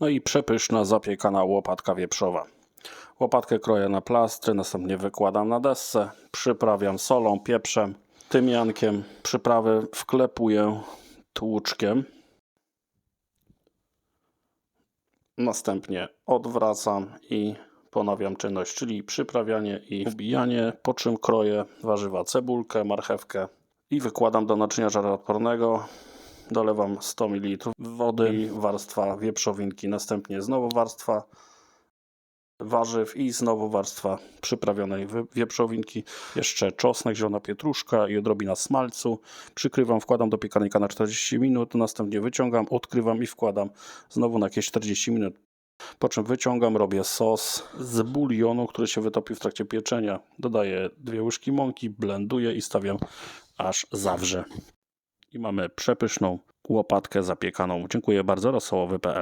No i przepyszna zapiekana łopatka wieprzowa. Łopatkę kroję na plastry, następnie wykładam na desce, przyprawiam solą, pieprzem, tymiankiem. Przyprawy wklepuję tłuczkiem. Następnie odwracam i ponawiam czynność, czyli przyprawianie i wbijanie, po czym kroję warzywa, cebulkę, marchewkę i wykładam do naczynia żaroodpornego. Dolewam 100 ml wody i warstwa wieprzowinki, następnie znowu warstwa warzyw i znowu warstwa przyprawionej wieprzowinki, jeszcze czosnek, zielona pietruszka i odrobina smalcu. Przykrywam, wkładam do piekarnika na 40 minut, następnie wyciągam, odkrywam i wkładam znowu na jakieś 40 minut. Po czym wyciągam, robię sos z bulionu, który się wytopi w trakcie pieczenia. Dodaję dwie łyżki mąki, blenduję i stawiam aż zawrze. I mamy przepyszną łopatkę zapiekaną. Dziękuję bardzo, rosołowy.pl